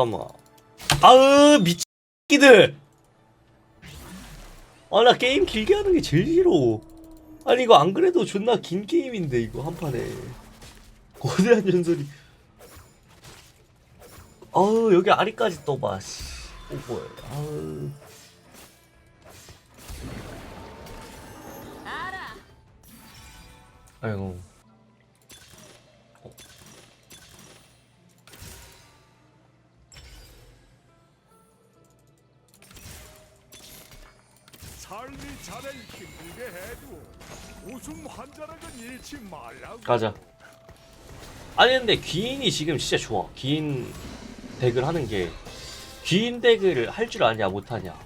잠깐만. 아으 미치기들. 아 나 게임 길게 하는 게 제일 싫어. 아니 이거 안 그래도 존나 긴 게임인데 이거 한 판에. 거대한 전설이. 아우 여기 아리까지 떠봐. 씨. 오버. 아우. 아이고. 자넨 힘들게 해도 웃음 환자라는 잃지 말라고. 가자. 아니 근데 귀인이 지금 진짜 좋아. 귀인 덱을 하는 게 귀인 덱을 할 줄 아냐 못하냐.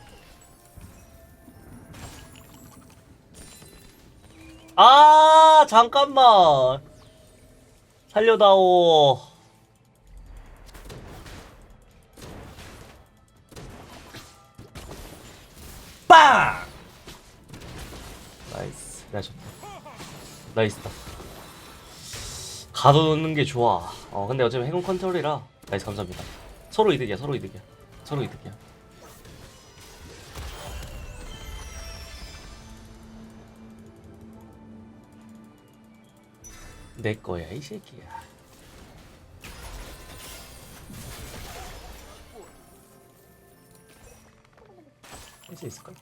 아 잠깐만 살려다오. 빵! 나 좋다. 나이스다. 가둬놓는 게 좋아. 어, 근데 어차피 행운 컨트롤이라. 나이스, 감사합니다. 서로 이득이야, 서로 이득이야. 서로 이득이야. 내 거야, 이 새끼야. 할 수 있을까?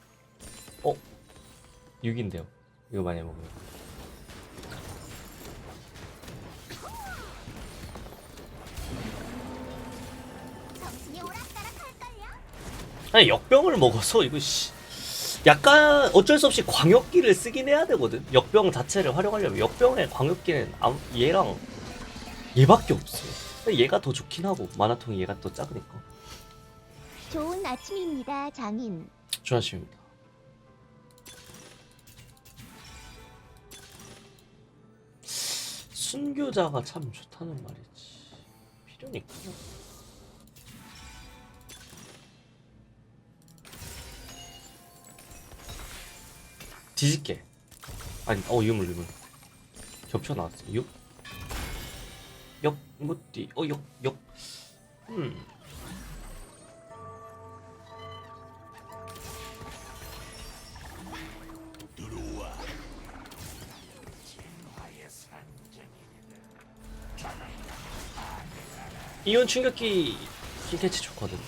어? 6인데요. 이거 많이 오락가락할걸요? 아니 역병을 먹어서 이거 씨. 약간 어쩔 수 없이 광역기를 쓰긴 해야 되거든. 역병 자체를 활용하려면 역병의 광역기는 아무- 얘랑 얘밖에 없어. 얘가 더 좋긴 하고 마나통이 얘가 또 작으니까. 좋은 아침입니다, 장인. 좋아하십니다 순교자가 참 좋다는 말이지. 필요니까. 뒤집게. 아니 어 유물 유물. 겹쳐 나왔어. 육? 역 뭐띠. 어역역 음 이온 충격기 킬캐치 좋거든.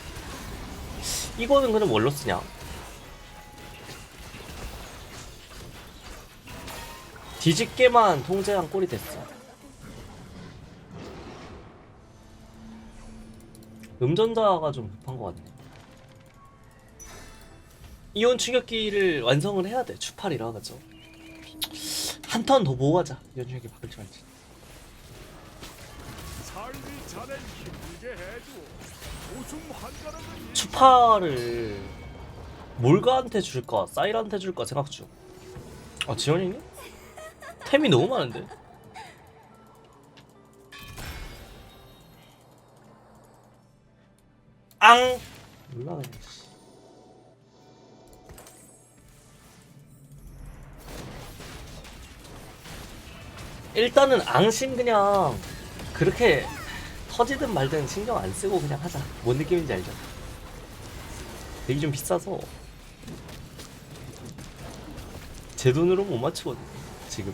이거는 그럼 뭘로 쓰냐? 뒤집게만 통제한 꼴이 됐어. 음전자가 좀 급한 것 같네. 이온 충격기를 완성을 해야 돼. 추팔이라 그죠. 한 턴더 모아자. 이온 충격기 바꿀지 말지 추파를 몰가한테 줄까 사이한테 줄까 생각 중. 아 지원이니? 템이 너무 많은데. 앙. 몰라 그냥. 씨. 일단은 앙심 그냥 그렇게 터지든 말든 신경 안 쓰고 그냥 하자. 뭔 느낌인지 알죠? 되게 좀 비싸서 제 돈으로 못 맞추거든. 지금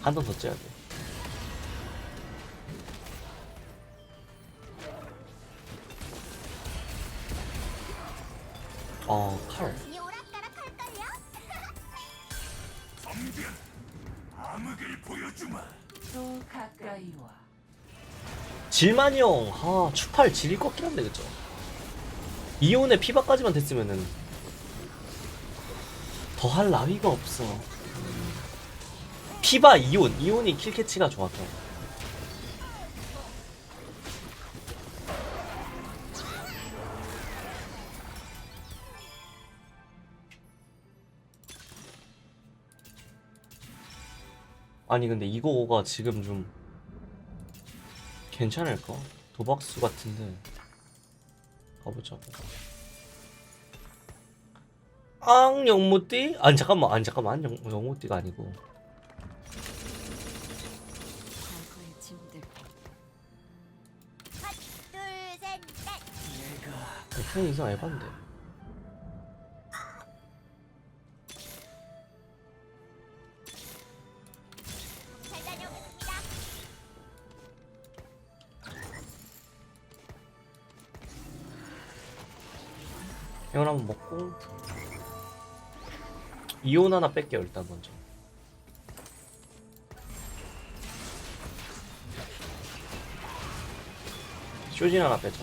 한번더 쪄야 돼. 어 칼. 질만이 형, 아 추팔 것 같긴 한데 그죠? 이온의 피바까지만 됐으면은 더 할 나위가 없어. 음. 피바 이온, 이온이 킬캐치가 좋아서. 아니 근데 이거가 지금 좀 괜찮을까? 도박수 같은데 가보자고 앙 영무띠? 아니 잠깐만 아니 잠깐만 영, 영무띠가 아니고 넷. 아니 이상 에반데 먹고 이온 하나 뺄게요 일단 먼저. 쇼진 하나 빼자.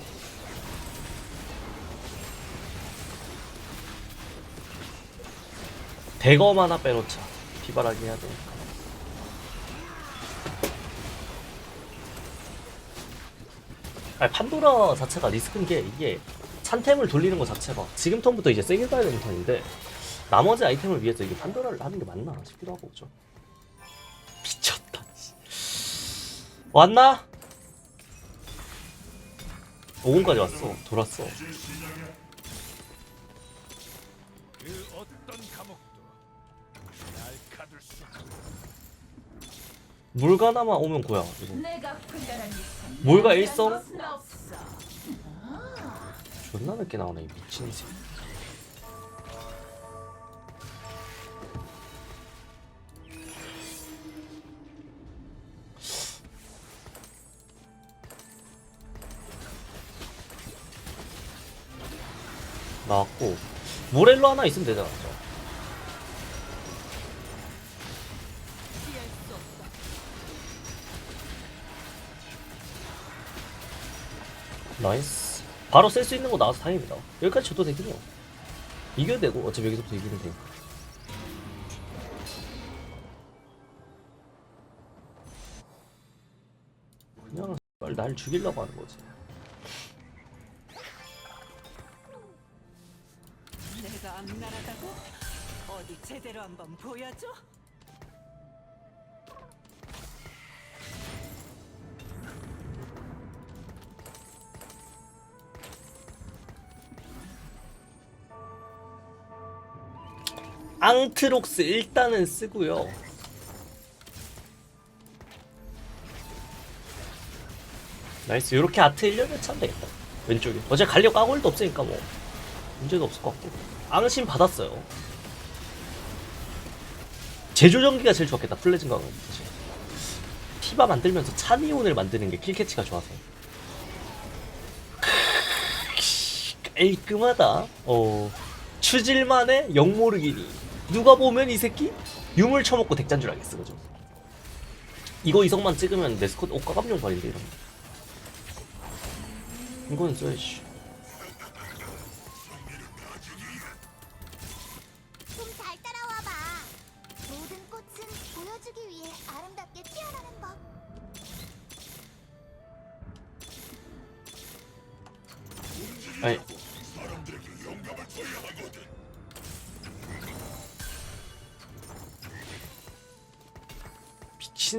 대검 하나 빼놓자. 비바라기 해야 되니까. 아니 판도라 자체가 리스크인 게 이게 찬템을 돌리는 것 자체가 지금 턴부터 이제 세게 가야 되는 턴인데 나머지 아이템을 위해서 이게 판도라를 하는 게 맞나 싶기도 하고 그죠 미쳤다 씨. 왔나? 5분까지 왔어 돌았어 물가나마 오면 고야 이거 뭘가 일성? 존나 늦게 나오네 이 미친 새끼 나왔고 모렐로 하나 있으면 되잖아 저. 나이스 바로 쓸 수 있는 거 나와서 다행입니다 여기까지 줘도 되긴 해요 이겨도 되고 어차피 여기서부터 이기면 되니까 그냥 날 죽이려고 하는 거지 내가 악랄하다고? 어디 제대로 한번 보여줘? 앙트록스 일단은 쓰고요. 나이스. 이렇게 아트 1년에 참 되겠다. 왼쪽에. 어차피 갈려 까고 일도 없으니까 뭐. 문제도 없을 것 같고. 앙심 받았어요. 제조전기가 제일 좋겠다. 플레징 강은 사실. 티바 만들면서 찬이온을 만드는 게 킬캐치가 좋아서. 깔끔하다. 어 추질만의 영모르기니 누가 보면 이 새끼 유물 처먹고 덱잔 줄 알겠어 그죠? 이거 이성만 찍으면 메스컷 옷가감용 발인데 이런 거 이거는 써야지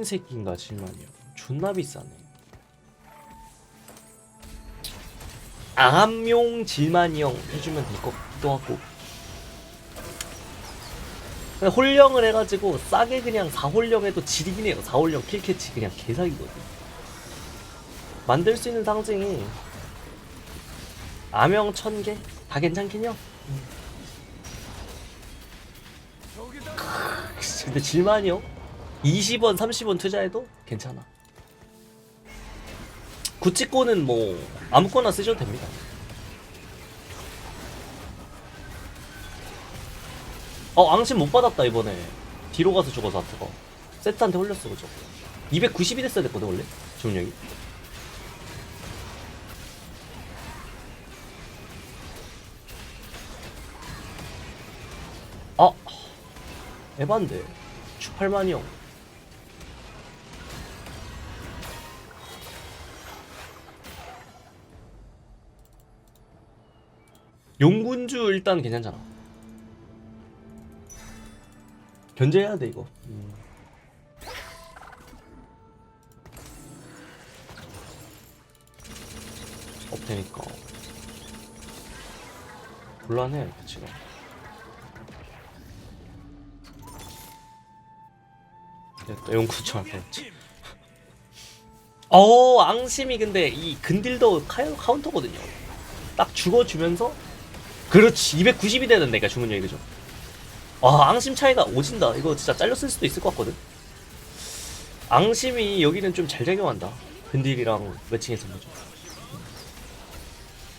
새끼인가 질만이야 존나 비싸네. 암용 질만이 형 해주면 될것 같기도 하고 홀령을 해가지고 싸게 그냥 4홀령 해도 지리긴 해요. 4홀령 킬캐치 그냥 개사기거든. 만들 수 있는 상징이 암영 1000개? 다 괜찮긴요? 근데 질만이요? 20원, 30원 투자해도 괜찮아. 구찌꼬는 뭐 아무거나 쓰셔도 됩니다. 어, 앙심 못 받았다 이번에. 뒤로 가서 죽어서 아트가. 세트한테 홀렸어 그죠? 290이 됐어야 됐거든 원래 주문력이. 아, 에반데. 추팔만이 형. 용군주 일단 괜찮잖아. 견제해야 돼 이거. 음. 없다니까. 곤란해 지금. 됐다 용구청 앞에. 어 앙심이 근데 이 근딜더 카- 카운터거든요. 딱 죽어주면서 그렇지. 290이 되는 내가 주문력이 그죠? 아 앙심 차이가 오진다. 이거 진짜 잘렸을 수도 있을 것 같거든. 앙심이 여기는 좀 잘 작용한다. 근딜이랑 매칭해서 보죠.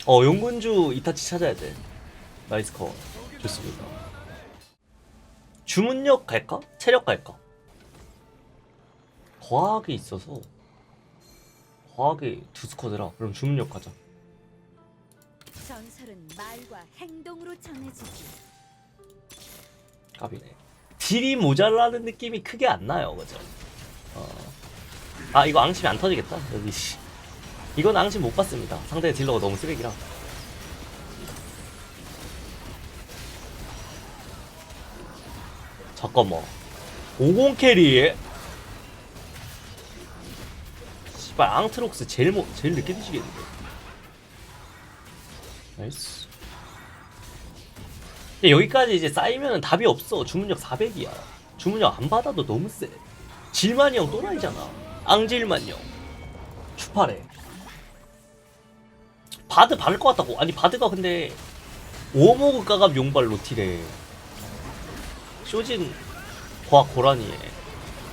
어 용군주 이타치 찾아야 돼. 나이스 컷 좋습니다. 주문력 갈까? 체력 갈까? 과학이 있어서 과학이 두 스쿼드라. 그럼 주문력 가자 전설은 말과 행동으로 전해지지. 갑이네 딜이 모자라는 느낌이 크게 안 나요 그죠? 어. 아 이거 앙심이 안 터지겠다 여기 씨 이건 앙심 못 봤습니다 상대 딜러가 너무 쓰레기라 잠깐만 50 캐리 씨발 앙트록스 제일 mo, 제일 늦게 드시겠는데 나이스. 근데 여기까지 이제 쌓이면 답이 없어. 주문력 400이야. 주문력 안 받아도 너무 세 질만이 형 또라이잖아. 앙질만이 형. 추파래. 바드 바를 것 같다고. 아니 바드가 근데 오모그 까갑 용발 로티래. 쇼진 과학 고라니에.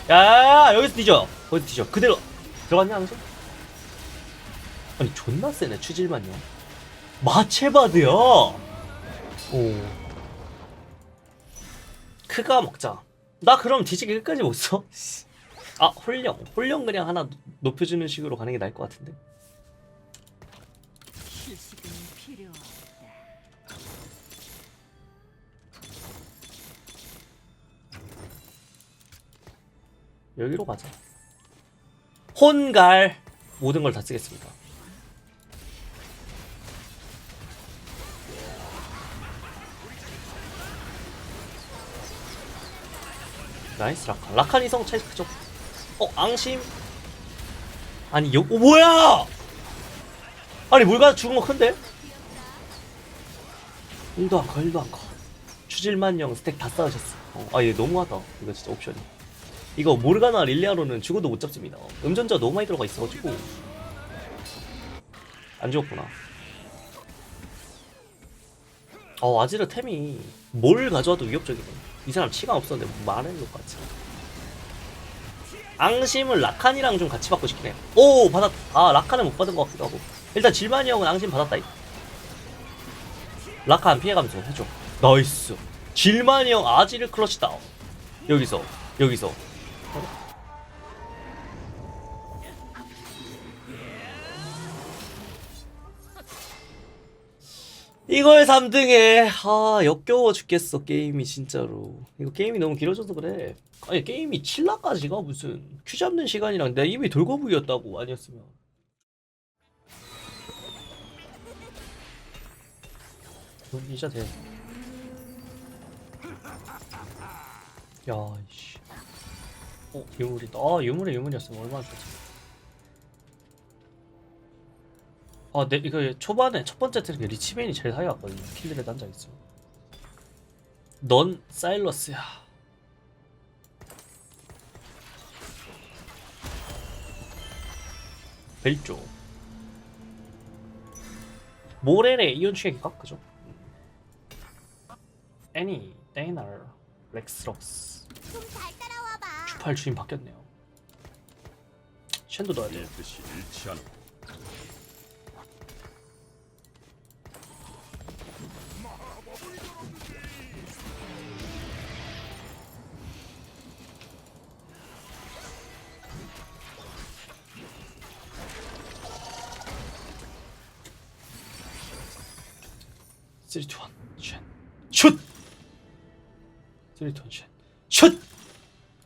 야야야 여기서 뒤져. 거기서 뒤져. 그대로. 들어갔냐 항상? 아니 존나 세네 추질만요 마체바드야 오. 크가 먹자. 나 그럼 뒤지기 끝까지 못 써? 아 홀령. 홀령 그냥 하나 높여주는 식으로 가는 게 나을 것 같은데. 휴식은 필요하다. 여기로 가자. 혼갈 모든 걸 다 쓰겠습니다 나이스 라칸 라칸 이성 차이 크죠 어 앙심? 아니 여 어, 뭐야! 아니 물가 죽은 거 큰데? 1도 안커 1도 안커. 추질만형 스택 다 쌓으셨어. 어, 아얘 너무하다. 이거 진짜 옵션이. 이거 모르가나 릴리아로는 죽어도 못 잡습니다. 음전자 너무 많이 들어가 있어가지고. 안 죽었구나. 어 아지르 템이 뭘 가져와도 위협적이네. 이 사람 치가 없었는데 말하는 것 같지. 앙심을 라칸이랑 좀 같이 받고 싶긴 해. 오 받았. 아 라칸을 못 받은 것 같기도 하고. 일단 질만이 형은 앙심 받았다. 라칸 피해가면서 해줘. 나이스. 질만이 형 아지르 클러치 다운. 여기서 여기서 이걸 3등에 아 역겨워 죽겠어 게임이 진짜로 이거 게임이 너무 길어져서 그래 아니 게임이 7라까지가 무슨 큐 잡는 시간이랑 내 입이 돌고부였다고 아니었으면 돈 이자 돼. 야, 이씨. 어, 유물이다. 아, 유물이 유물이었으면 얼마나 좋지. 아, 내, 이거 초반에 첫 번째 트랙에 리치베인이 제일 하이 왔거든요. 킬들에 앉아있어. 넌 사일러스야. 벨조. 모렐의 이온 취객인가? 그죠? 애니, 잘 따라와봐. 주팔 주인 바뀌었네요. 쉔도 넣어야 돼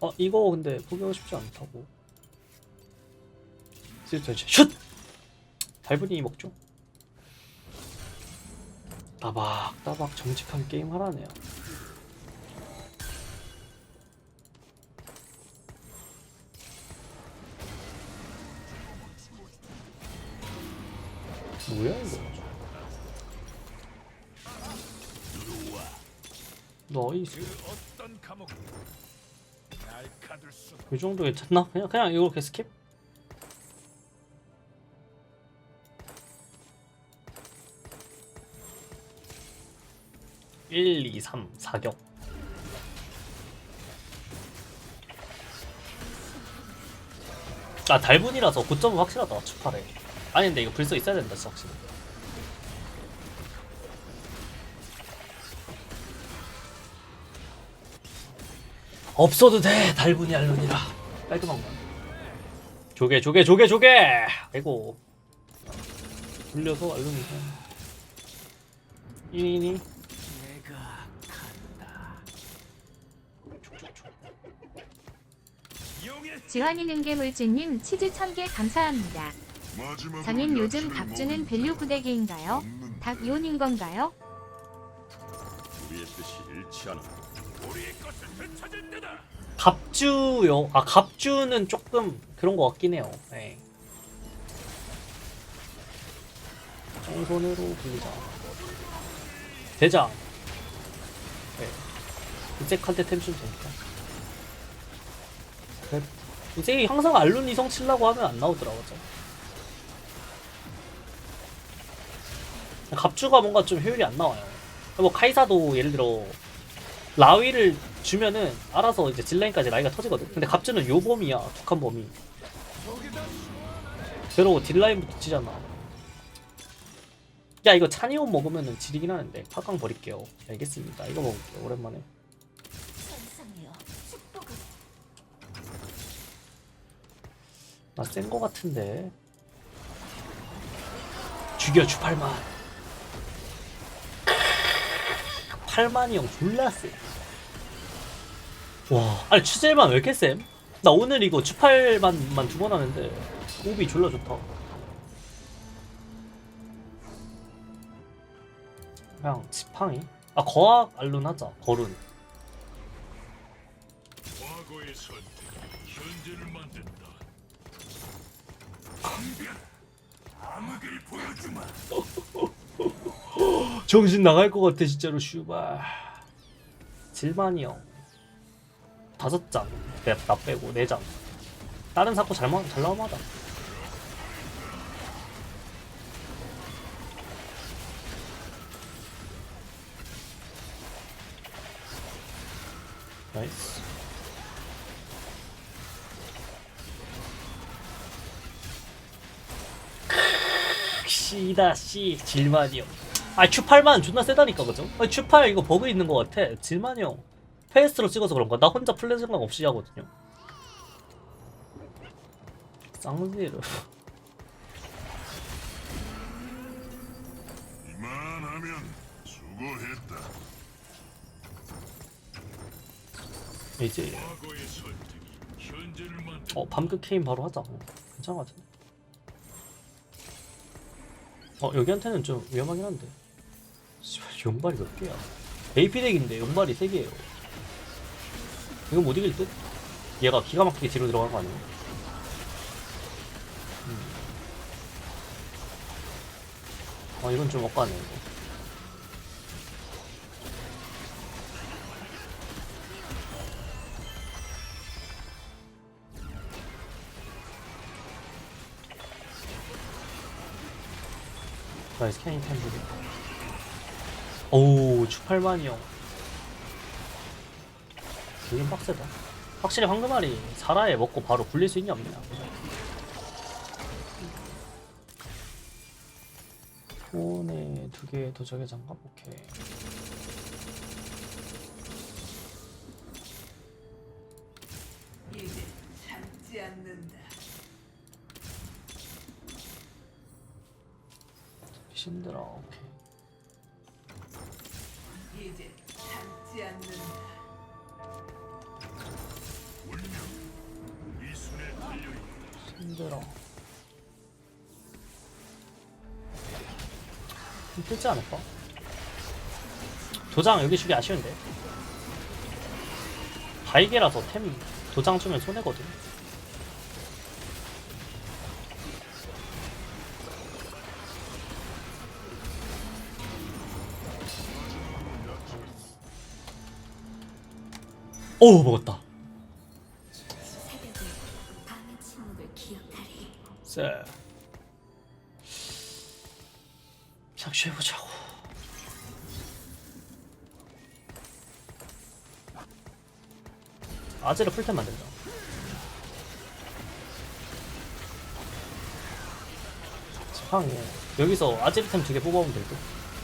어 이거 근데 포기하고 싶지 않다고. 쉔. 슛! 달분이 먹죠? 따박 따박 정직한 게임 하라네요. 뭐야 이거? 나이스. 이 정도 괜찮나? 그냥 그냥 이렇게 스킵? 1, 2, 3, 사격 아 달분이라서 고점은 확실하다 축하래 아니 근데 이거 불써 있어야 된다 진짜 확실히 없어도 돼 달분이 알론이라 깔끔한 거. 조개 조개 조개 조개. 아이고. 돌려서 알론이. 이니 내가 간다. 지환이 능계물질님 치즈 1000개 감사합니다. 장인 요즘 갑주는 밸류 부대기인가요? 닭 요인 건가요? 우리의 뜻이 일치하는 갑주요. 아 갑주는 조금 그런 것 같긴 해요. 네. 정손으로 불리자. 대장. 네. 이색한테 템 주면 되니까. 그래. 이제 항상 알룬 이성 치려고 하면 안 나오더라고요. 갑주가 뭔가 좀 효율이 안 나와요. 뭐 카이사도 예를 들어 라위를 주면은 알아서 이제 딜라인까지 라이가 터지거든. 근데 갑주는 요 범위야. 북한 범위. 그러고 딜라인부터 치잖아. 야 이거 차니온 먹으면은 지리긴 하는데 팍강 버릴게요. 알겠습니다. 이거 먹을게요. 오랜만에. 선상이여 축복을 나센거 같은데. 죽여 주팔만. 8만이 형 졸라 쎄. 와, 아니 추젤만 왜 이렇게 쌤? 나 오늘 이거 주팔만만 두 번 하는데 호흡이 졸라 좋다. 그냥 지팡이? 아 거학 알룬 하자. 거룬. 과거의 선택, 현재를 만든다. 암흑을 보여주마. 정신 나갈 것 같아 진짜로 슈발 질만이 형 다섯 장, 나, 나 빼고 네 장. 다른 사고 잘, 마- 잘 나오마다. 나이스. 씨다 씨 질만이 형. 아 추팔만 존나 세다니까 그죠? 아 추팔 이거 버그 있는 것 같아. 질만이 형. 페이스로 찍어서 그런가? 나 혼자 플레이 생각 없이 하거든요. 쌍지를. 이만하면 수고했다. 이제 어 밤끝 케인 바로 하자. 어, 괜찮은 것 같은데. 어 여기한테는 좀 위험하긴 한데. 씨발 용발이 몇 개야? AP 덱인데 용발이 세 개예요. 이거 못 이길 듯? 얘가 기가 막히게 뒤로 들어간 거 아니야? 음. 아 이건 좀 억까네 이거. 나이스 캐닝 템블 오우 추팔만이 형 되게 빡세다. 확실히 황금알이 사라에 먹고 바로 굴릴 수 있냐 없냐. 폰에 두개 도적의 장갑 오케이 힘들어. 좀 뜨지 않을까? 도장 여기 주기 아쉬운데. 바이게라서 템 도장 주면 손해거든. 오 먹었다. 아제를 풀템 만든다. 지팡이 여기서 아제르템 두 개 뽑아오면 될 듯.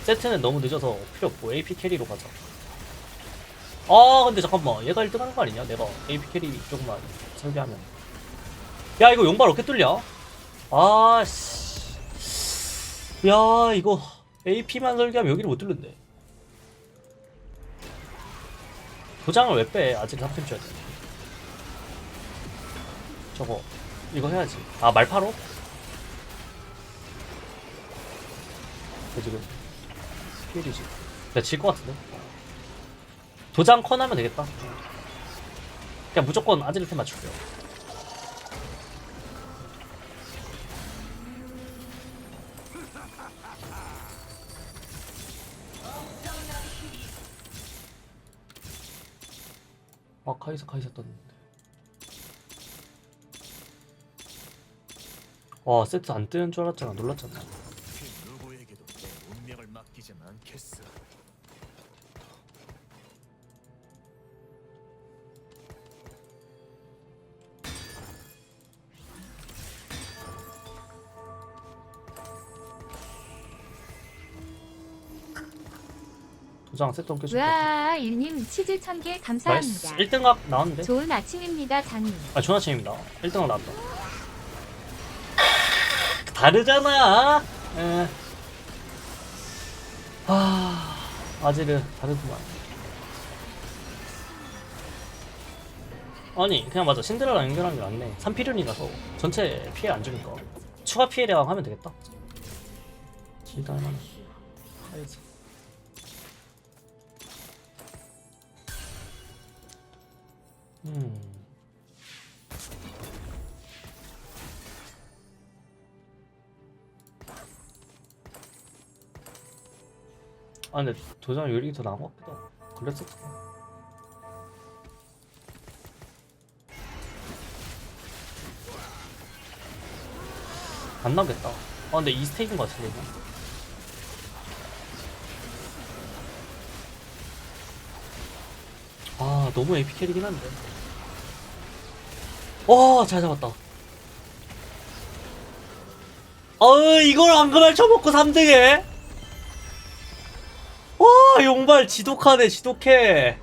세트는 너무 늦어서 필요 없고 AP 캐리로 가자. 아 근데 잠깐만 얘가 1등 하는 거 아니냐? 내가 AP 캐리 조금만 설계하면. 야 이거 용발 어떻게 뚫려? 아씨. 야 이거 AP만 설계하면 여기를 못 뚫는데. 도장을 왜 빼? 아직 합템 줘야 돼. 저거 이거 해야지. 아 말파로? 그지 그지. 스킬이지. 내가 질것 같은데. 도장 컨 하면 되겠다. 그냥 무조건 아질템 맞출게요. 아 카이사 카이사 떴는데 와 세트 안 뜨는 줄 알았잖아 놀랐잖아 그 누구에게도 내 운명을 맡기진 않겠어. 도장 세트 옮겨줄게 우와 일님 치즈 1000개 나이스 감사합니다. 1등각 나왔는데 좋은 아침입니다 장님. 아 좋은 아침입니다 1등각 나왔다 다르잖아. 에. 아 아지르 다르구만. 아니 그냥 맞아. 신데렐라 연결하는 게 낫네. 3필연이라서 전체 피해 안 주니까. 추가 피해량 하면 되겠다. 할만해 가야지 음 아 근데 도장 요리 더것 같기도 하고. 그랬었어 안 나겠다. 아 근데 이 스테이크인 것 같은데 이거? 아 너무 AP 캐리긴 한데. 와잘 잡았다. 어 이걸 안그말 쳐먹고 3등해 와 용발 지독하네 지독해